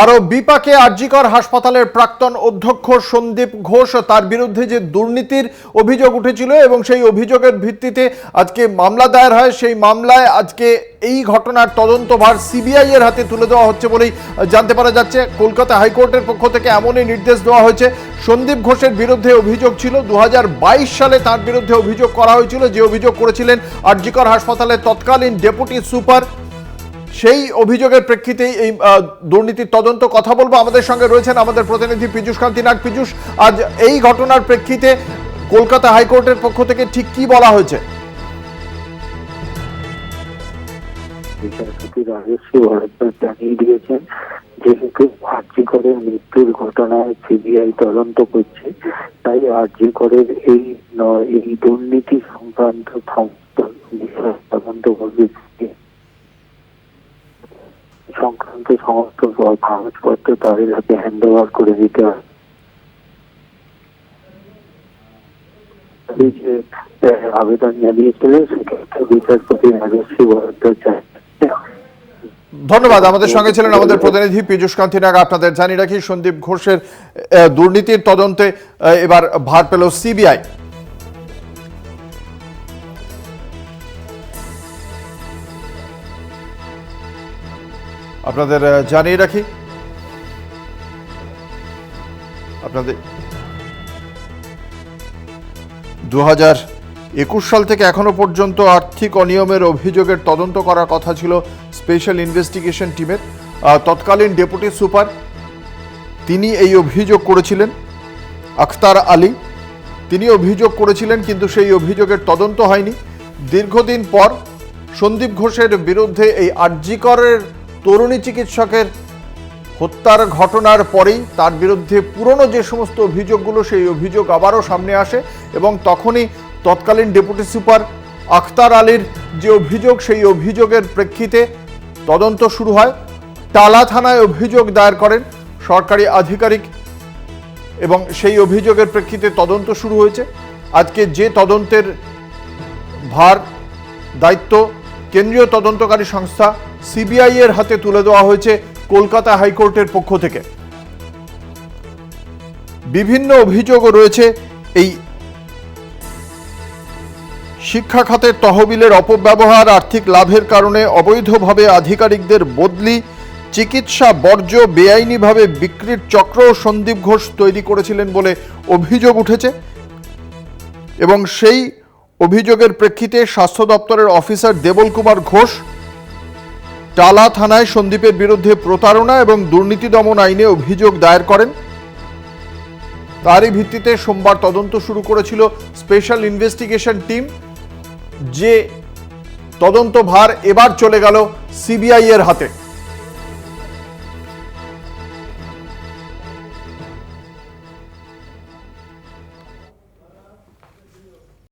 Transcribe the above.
আরও বিপাকে আরজিকর হাসপাতালের প্রাক্তন অধ্যক্ষ সন্দীপ ঘোষ তার বিরুদ্ধে যে দুর্নীতির অভিযোগ উঠেছিল এবং সেই অভিযোগের ভিত্তিতে আজকে মামলা দায়ের হয়, সেই মামলায় আজকে এই ঘটনার তদন্তভার সিবিআই এর হাতে তুলে দেওয়া হচ্ছে বলেই জানতে পারা যাচ্ছে। কলকাতা হাইকোর্টের পক্ষ থেকে এমনই নির্দেশ দেওয়া হয়েছে। সন্দীপ ঘোষের বিরুদ্ধে অভিযোগ ছিল দু হাজার বাইশ সালে তার বিরুদ্ধে অভিযোগ করা হয়েছিল। যে অভিযোগ করেছিলেন আরজিকর হাসপাতালের তৎকালীন ডেপুটি সুপার সেই অভিযোগের প্রেক্ষিতেই এই দুর্নীতির তদন্ত কথা বলব। আমাদের সঙ্গে রয়েছেন আমাদের প্রতিনিধি পীযূষ কান্তি নাগ। পীযূষ, আজ এই ঘটনার প্রেক্ষিতে কলকাতা হাইকোর্টের পক্ষ থেকে ঠিক কি বলা হয়েছে? বিচারপতি জানিয়ে দিয়েছেন, যেহেতু আর্জি করের মৃত্যুর ঘটনায় সিবিআই তদন্ত করছে, তাই আর্জি করের এই এই দুর্নীতি সংক্রান্ত তদন্ত করবে CBI সমস্ত কাগজপত্র তাদের হাতে হ্যান্ড ওভার করে দিতে হবে এই যে আহ, আবেদন জানিয়েছিলেন সেক্ষেত্রে বিচারপতি রাজস্বী ভরদ্বাজ জানিয়েছেন ধন্যবাদ। আমাদের সঙ্গে ছিলেন আমাদের প্রতিনিধি পীযূষ কান্তি নাগ। আপনাদের জানিয়ে রাখি সন্দীপ ঘোষের দুর্নীতির তদন্তে এবার ভার পেল সিবিআই। আপনাদের জানিয়ে রাখি। আপনাদের দু হাজার একুশ সাল থেকে এখনও পর্যন্ত আর্থিক অনিয়মের অভিযোগের তদন্ত করার কথা ছিল স্পেশাল ইনভেস্টিগেশন টিমের। তৎকালীন ডেপুটি সুপার, তিনি এই অভিযোগ করেছিলেন। আখতার আলী, তিনি অভিযোগ করেছিলেন, কিন্তু সেই অভিযোগের তদন্ত হয়নি। দীর্ঘদিন পর সন্দীপ ঘোষের বিরুদ্ধে এই আরজিকরের তরুণী চিকিৎসকের হত্যার ঘটনার পরেই তার বিরুদ্ধে পুরনো যে সমস্ত অভিযোগগুলো, সেই অভিযোগ আবারও সামনে আসে এবং তখনই তৎকালীন ডেপুটি সুপার আখতার আলীর যে অভিযোগ, সেই অভিযোগের প্রেক্ষিতে তদন্ত শুরু হয়। টালা থানায় অভিযোগ দায়ের করেন সরকারি আধিকারিক এবং সেই অভিযোগের প্রেক্ষিতে তদন্ত শুরু হয়েছে। আজকে যে তদন্তের ভার, দায়িত্ব কেন্দ্রীয় তদন্তকারী সংস্থা সিবিআই এর হাতে তুলে দেওয়া হয়েছে কলকাতা হাইকোর্টের পক্ষ থেকে। বিভিন্ন অভিযোগও রয়েছে এই শিক্ষা খাতের তহবিলের অপব্যবহার, আর্থিক লাভের কারণে অবৈধভাবে আধিকারিকদের বদলি, চিকিৎসা বর্জ্য বেআইনিভাবে বিক্রির চক্র সন্দীপ ঘোষ তৈরি করেছিলেন বলে অভিযোগ উঠেছে এবং সেই অভিযোগের প্রেক্ষিতে স্বাস্থ্য দপ্তরের অফিসার দেবল কুমার ঘোষ টালা থানায় সন্দীপের বিরুদ্ধে প্রতারণা এবং দুর্নীতি দমন আইনে অভিযোগ দায়ের করেন। তারই ভিত্তিতে সোমবার তদন্ত শুরু করেছিল স্পেশাল ইনভেস্টিগেশন টিম। যে তদন্ত ভার এবার চলে গেল সিবিআই এর হাতে।